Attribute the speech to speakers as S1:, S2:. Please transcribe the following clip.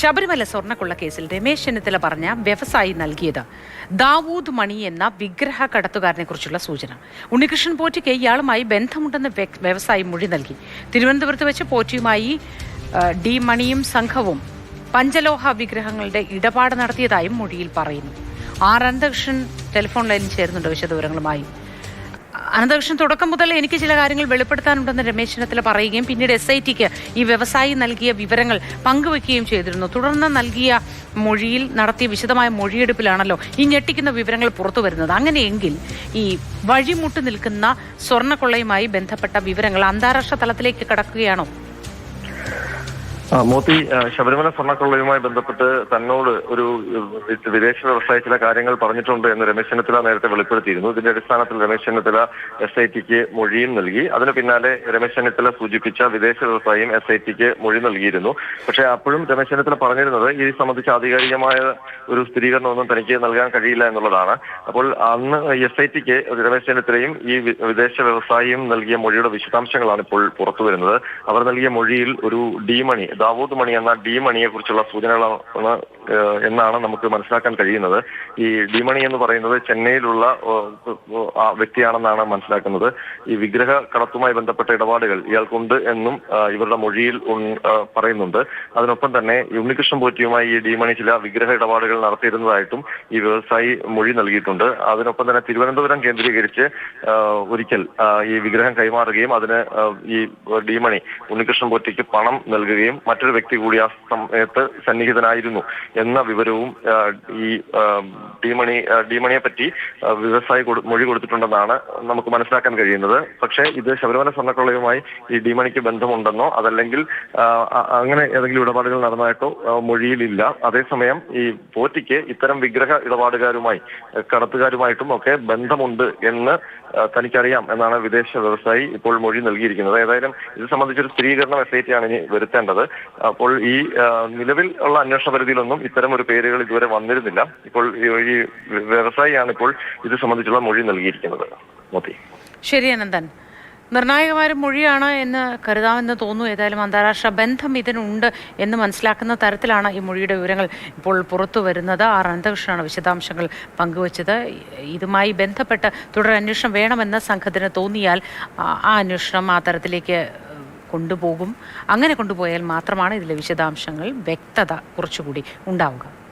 S1: ശബരിമല സ്വർണക്കൊള്ള കേസിൽ രമേശ് ചെന്നിത്തല പറഞ്ഞ വ്യവസായി നൽകിയത് ദാവൂദ് മണി എന്ന വിഗ്രഹ കടത്തുകാരനെ കുറിച്ചുള്ള സൂചന. ഉണ്ണികൃഷ്ണൻ പോറ്റിക്ക് ഇയാളുമായി ബന്ധമുണ്ടെന്ന് വ്യവസായി മൊഴി നൽകി. തിരുവനന്തപുരത്ത് വെച്ച് പോറ്റിയുമായി ഡി മണിയും സംഘവും പഞ്ചലോഹ വിഗ്രഹങ്ങളുടെ ഇടപാട് നടത്തിയതായും മൊഴിയിൽ പറയുന്നു. ആർ അനന്തകൃഷ്ണൻ ടെലിഫോൺ ലൈനിൽ ചേരുന്നുണ്ട് വിശദവിവരങ്ങളുമായി. അനന്തകൃഷ്ണൻ തുടക്കം മുതൽ എനിക്ക് ചില കാര്യങ്ങൾ വെളിപ്പെടുത്താനുണ്ടെന്ന് രമേശ് ചെന്നിത്തല പറയുകയും പിന്നീട് എസ് ഐ ടിക്ക് ഈ വ്യവസായി നൽകിയ വിവരങ്ങൾ പങ്കുവെക്കുകയും ചെയ്തിരുന്നു. തുടർന്ന് നൽകിയ മൊഴിയിൽ നടത്തിയ വിശദമായ മൊഴിയെടുപ്പിലാണല്ലോ ഈ ഞെട്ടിക്കുന്ന വിവരങ്ങൾ പുറത്തു വരുന്നത്. അങ്ങനെയെങ്കിൽ ഈ വഴിമുട്ട് നിൽക്കുന്ന സ്വർണക്കൊള്ളയുമായി ബന്ധപ്പെട്ട വിവരങ്ങൾ അന്താരാഷ്ട്ര തലത്തിലേക്ക് കടക്കുകയാണോ?
S2: മോത്തി ശബരിമല സ്വർണക്കൊള്ളയുമായി ബന്ധപ്പെട്ട് തന്നോട് ഒരു വിദേശ വ്യവസായ ചില കാര്യങ്ങൾ പറഞ്ഞിട്ടുണ്ട് എന്ന് രമേശ് ചെന്നിത്തല നേരത്തെ വെളിപ്പെടുത്തിയിരുന്നു. ഇതിന്റെ അടിസ്ഥാനത്തിൽ രമേശ് ചെന്നിത്തല എസ് ഐ ടിക്ക് മൊഴിയും നൽകി. അതിന് പിന്നാലെ രമേശ് ചെന്നിത്തല സൂചിപ്പിച്ച വിദേശ വ്യവസായിയും എസ് ഐ ടിക്ക് മൊഴി നൽകിയിരുന്നു. പക്ഷേ അപ്പോഴും രമേശ് ചെന്നിത്തല പറഞ്ഞിരുന്നത് ഇത് സംബന്ധിച്ച് ആധികാരികമായ ഒരു സ്ഥിരീകരണമൊന്നും തനിക്ക് നൽകാൻ കഴിയില്ല എന്നുള്ളതാണ്. അപ്പോൾ അന്ന് എസ് ഐ ടിക്ക് രമേശ് ചെന്നിത്തലയും ഈ വിദേശ വ്യവസായിയും നൽകിയ മൊഴിയുടെ വിശദാംശങ്ങളാണ് ഇപ്പോൾ പുറത്തു വരുന്നത് അവർ നൽകിയ മൊഴിയിൽ ഒരു ഡി മണി ദാവൂദ് എന്ന ഡി മണിയെ കുറിച്ചുള്ള സൂചനകളാണ് എന്നാണ് നമുക്ക് മനസ്സിലാക്കാൻ കഴിയുന്നത്. ഈ ഡി മണി എന്ന് പറയുന്നത് ചെന്നൈയിലുള്ള വ്യക്തിയാണെന്നാണ് മനസ്സിലാക്കുന്നത്. ഈ വിഗ്രഹ കടത്തുമായി ബന്ധപ്പെട്ട ഇടപാടുകൾ ഇയാൾക്കുണ്ട് എന്നും ഇവരുടെ മൊഴിയിൽ പറയുന്നുണ്ട്. അതിനൊപ്പം തന്നെ ഉണ്ണികൃഷ്ണൻ പോറ്റിയുമായി ഈ ഡി മണി ചില വിഗ്രഹ ഇടപാടുകൾ നടത്തിയിരുന്നതായിട്ടും ഈ വ്യവസായി മൊഴി നൽകിയിട്ടുണ്ട്. അതിനൊപ്പം തന്നെ തിരുവനന്തപുരം കേന്ദ്രീകരിച്ച് ഒരിക്കൽ ഈ വിഗ്രഹം കൈമാറുകയും അതിന് ഈ ഡി മണി ഉണ്ണികൃഷ്ണൻ പോറ്റിക്ക് പണം നൽകുകയും മറ്റൊരു വ്യക്തി കൂടി ആ സമയത്ത് സന്നിഹിതനായിരുന്നു എന്ന വിവരവും ഈ ഡിമണി ഡി മണി ആ, ഡി മണിയെ പറ്റി വ്യവസായി മൊഴി കൊടുത്തിട്ടുണ്ടെന്നാണ് നമുക്ക് മനസ്സിലാക്കാൻ കഴിയുന്നത്. പക്ഷേ ഇത് ശബരിമല സ്വർണക്കൊള്ളയുമായി ഈ ഡിമണിക്ക് ബന്ധമുണ്ടെന്നോ അതല്ലെങ്കിൽ അങ്ങനെ ഏതെങ്കിലും ഇടപാടുകൾ നടന്നതായിട്ടോ മൊഴിയിലില്ല. അതേസമയം ഈ പോറ്റിക്ക് ഇത്തരം വിഗ്രഹ ഇടപാടുകാരുമായി കടത്തുകാരുമായിട്ടും ഒക്കെ ബന്ധമുണ്ട് എന്ന് തനിക്കറിയാം എന്നാണ് വിദേശ വ്യവസായി ഇപ്പോൾ മൊഴി നൽകിയിരിക്കുന്നത്. ഏതായാലും ഇത് സംബന്ധിച്ചൊരു സ്ഥിരീകരണം എസ് ഐ ടി ആണ് ഇനി വരുത്തേണ്ടത്. അപ്പോൾ ഈ നിലവിൽ ഉള്ള അന്വേഷണ പരിധിയിലൊന്നും ഇത്തരം ഒരു പേരുകൾ ഇതുവരെ വന്നിരുന്നില്ല. ഇപ്പോൾ ഈ വ്യവസായിയാണ് ഇപ്പോൾ ഇത് സംബന്ധിച്ചുള്ള മൊഴി നൽകിയിരിക്കുന്നത്. മോത്തി
S1: ശരി നിർണായകമായ മൊഴിയാണ് എന്ന് കരുതാമെന്ന് തോന്നുന്നു. ഏതായാലും അന്താരാഷ്ട്ര ബന്ധം ഇതിനുണ്ട് എന്ന് മനസ്സിലാക്കുന്ന തരത്തിലാണ് ഈ മൊഴിയുടെ വിവരങ്ങൾ ഇപ്പോൾ പുറത്തു വരുന്നത്. ആർ അനന്തകൃഷ്ണനാണ് വിശദാംശങ്ങൾ പങ്കുവച്ചത്. ഇതുമായി ബന്ധപ്പെട്ട് തുടർ അന്വേഷണം വേണമെന്ന് സംഘത്തിന് തോന്നിയാൽ ആ അന്വേഷണം ആ തരത്തിലേക്ക് കൊണ്ടുപോകും. അങ്ങനെ കൊണ്ടുപോയാൽ മാത്രമാണ് ഇതിലെ വിശദാംശങ്ങൾ വ്യക്തത കുറച്ചുകൂടി ഉണ്ടാവുക.